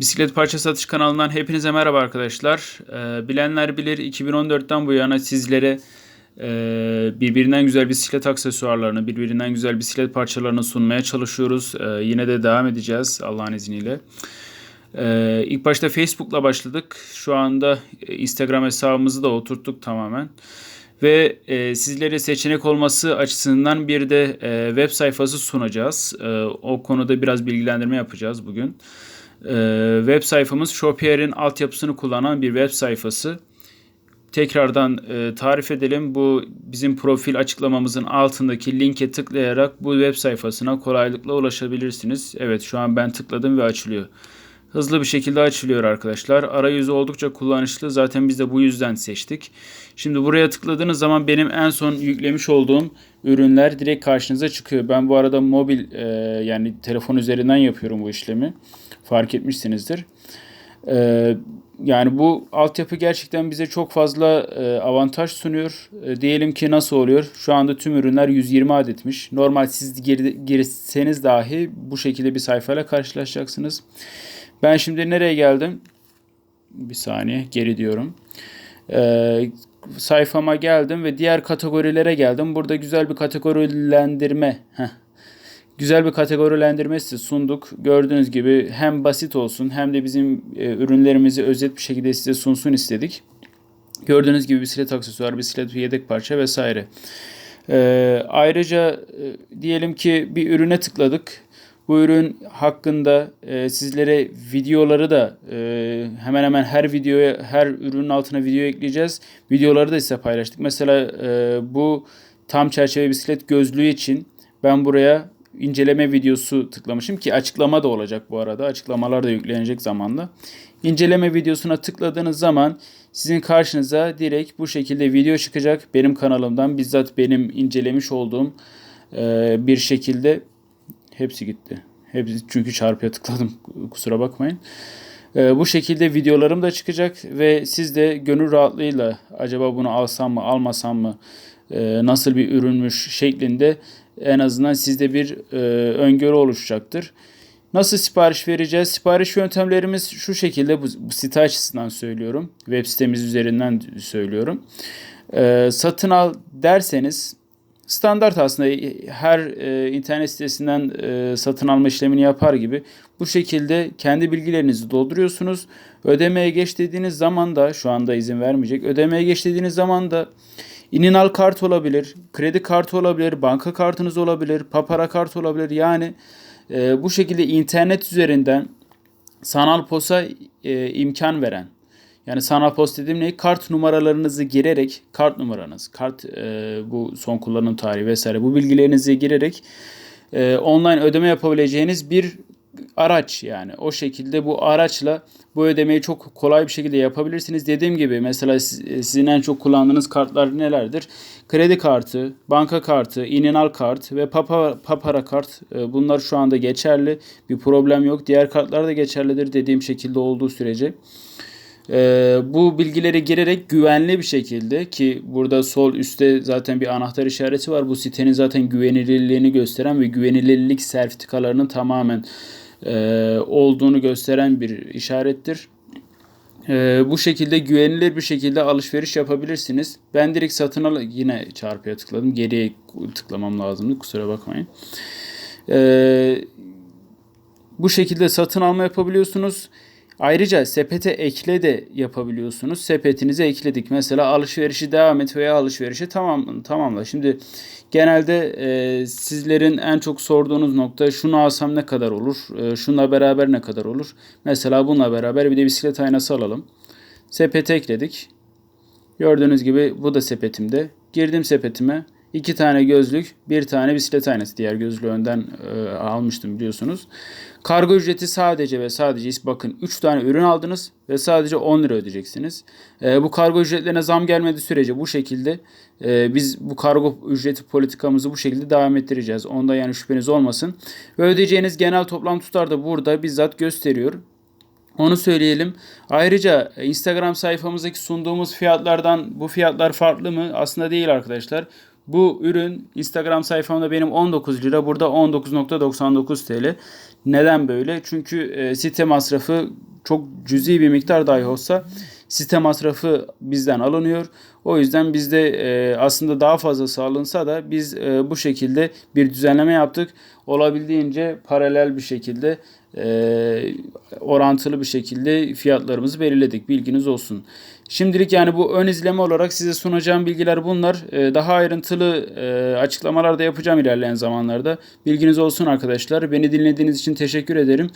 Bisiklet parça satış kanalından hepinize merhaba arkadaşlar. Ee, bilenler bilir 2014'ten bu yana sizlere e, birbirinden güzel bisiklet aksesuarlarını, birbirinden güzel bisiklet parçalarını sunmaya çalışıyoruz. Ee, yine de devam edeceğiz Allah'ın izniyle. Ee, ilk başta Facebook'la başladık. Şu anda e, Instagram hesabımızı da oturttuk tamamen. Ve e, sizlere seçenek olması açısından bir de e, web sayfası sunacağız. E, o konuda biraz bilgilendirme yapacağız bugün. Ee, web sayfamız Shopier'in altyapısını kullanan bir web sayfası. Tekrardan e, tarif edelim. Bu bizim profil açıklamamızın altındaki linke tıklayarak bu web sayfasına kolaylıkla ulaşabilirsiniz. Evet şu an ben tıkladım ve açılıyor. Hızlı bir şekilde açılıyor arkadaşlar. Arayüzü oldukça kullanışlı. Zaten biz de bu yüzden seçtik. Şimdi buraya tıkladığınız zaman benim en son yüklemiş olduğum ürünler direkt karşınıza çıkıyor. Ben bu arada mobil e, yani telefon üzerinden yapıyorum bu işlemi. Fark etmişsinizdir. E, yani bu altyapı gerçekten bize çok fazla e, avantaj sunuyor. E, diyelim ki nasıl oluyor? Şu anda tüm ürünler 120 adetmiş. Normal siz gir, girseniz dahi bu şekilde bir sayfayla karşılaşacaksınız. Ben şimdi nereye geldim? Bir saniye geri diyorum. Ee, sayfama geldim ve diğer kategorilere geldim. Burada güzel bir kategorilendirme. Heh. Güzel bir kategorilendirme size sunduk. Gördüğünüz gibi hem basit olsun hem de bizim e, ürünlerimizi özet bir şekilde size sunsun istedik. Gördüğünüz gibi bisiklet aksesuar, bisiklet yedek parça vesaire. Ee, ayrıca e, diyelim ki bir ürüne tıkladık. Bu ürün hakkında e, sizlere videoları da e, hemen hemen her videoya, her ürünün altına video ekleyeceğiz. Videoları da size paylaştık. Mesela e, bu tam çerçeve bisiklet gözlüğü için ben buraya inceleme videosu tıklamışım ki açıklama da olacak bu arada. Açıklamalar da yüklenecek zamanla. İnceleme videosuna tıkladığınız zaman sizin karşınıza direkt bu şekilde video çıkacak. Benim kanalımdan bizzat benim incelemiş olduğum e, bir şekilde Hepsi gitti. Hepsi çünkü çarpıya tıkladım. Kusura bakmayın. Ee, bu şekilde videolarım da çıkacak ve siz de gönül rahatlığıyla acaba bunu alsam mı almasam mı e, nasıl bir ürünmüş şeklinde en azından sizde bir e, öngörü oluşacaktır. Nasıl sipariş vereceğiz? Sipariş yöntemlerimiz şu şekilde bu, bu site açısından söylüyorum. Web sitemiz üzerinden söylüyorum. E, satın al derseniz standart aslında her e, internet sitesinden e, satın alma işlemini yapar gibi bu şekilde kendi bilgilerinizi dolduruyorsunuz. Ödemeye geç dediğiniz zaman da şu anda izin vermeyecek. Ödemeye geç dediğiniz zaman da ininal kart olabilir, kredi kartı olabilir, banka kartınız olabilir, papara kart olabilir. Yani e, bu şekilde internet üzerinden sanal posa e, imkan veren yani sanal post dediğim ne? Kart numaralarınızı girerek, kart numaranız, kart e, bu son kullanım tarihi vesaire bu bilgilerinizi girerek e, online ödeme yapabileceğiniz bir araç yani. O şekilde bu araçla bu ödemeyi çok kolay bir şekilde yapabilirsiniz. Dediğim gibi mesela sizin en çok kullandığınız kartlar nelerdir? Kredi kartı, banka kartı, ininal kart ve papa, papara kart. E, bunlar şu anda geçerli. Bir problem yok. Diğer kartlar da geçerlidir dediğim şekilde olduğu sürece. Ee, bu bilgileri girerek güvenli bir şekilde ki burada sol üstte zaten bir anahtar işareti var. Bu sitenin zaten güvenilirliğini gösteren ve güvenilirlik sertifikalarının tamamen e, olduğunu gösteren bir işarettir. E, bu şekilde güvenilir bir şekilde alışveriş yapabilirsiniz. Ben direkt satın al yine çarpıya tıkladım. Geriye tıklamam lazımdı. Kusura bakmayın. E, bu şekilde satın alma yapabiliyorsunuz. Ayrıca sepete ekle de yapabiliyorsunuz. Sepetinize ekledik. Mesela alışverişi devam et veya alışverişi tamam tamamla. Şimdi genelde e, sizlerin en çok sorduğunuz nokta şunu alsam ne kadar olur? E, şunla beraber ne kadar olur? Mesela bununla beraber bir de bisiklet aynası alalım. Sepete ekledik. Gördüğünüz gibi bu da sepetimde. Girdim sepetime. İki tane gözlük, bir tane bisiklet aynası. Diğer gözlüğü önden e, almıştım biliyorsunuz. Kargo ücreti sadece ve sadece bakın 3 tane ürün aldınız ve sadece 10 lira ödeyeceksiniz. E, bu kargo ücretlerine zam gelmedi sürece bu şekilde e, biz bu kargo ücreti politikamızı bu şekilde devam ettireceğiz. Onda yani şüpheniz olmasın. Ve ödeyeceğiniz genel toplam tutar da burada bizzat gösteriyor. Onu söyleyelim. Ayrıca Instagram sayfamızdaki sunduğumuz fiyatlardan bu fiyatlar farklı mı? Aslında değil arkadaşlar. Bu ürün Instagram sayfamda benim 19 lira. Burada 19.99 TL. Neden böyle? Çünkü e, site masrafı çok cüzi bir miktar dahi olsa site masrafı bizden alınıyor. O yüzden bizde e, aslında daha fazlası alınsa da biz e, bu şekilde bir düzenleme yaptık. Olabildiğince paralel bir şekilde e, orantılı bir şekilde fiyatlarımızı belirledik. Bilginiz olsun. Şimdilik yani bu ön izleme olarak size sunacağım bilgiler bunlar. E, daha ayrıntılı e, açıklamalar da yapacağım ilerleyen zamanlarda. Bilginiz olsun arkadaşlar. Beni dinlediğiniz için teşekkür ederim.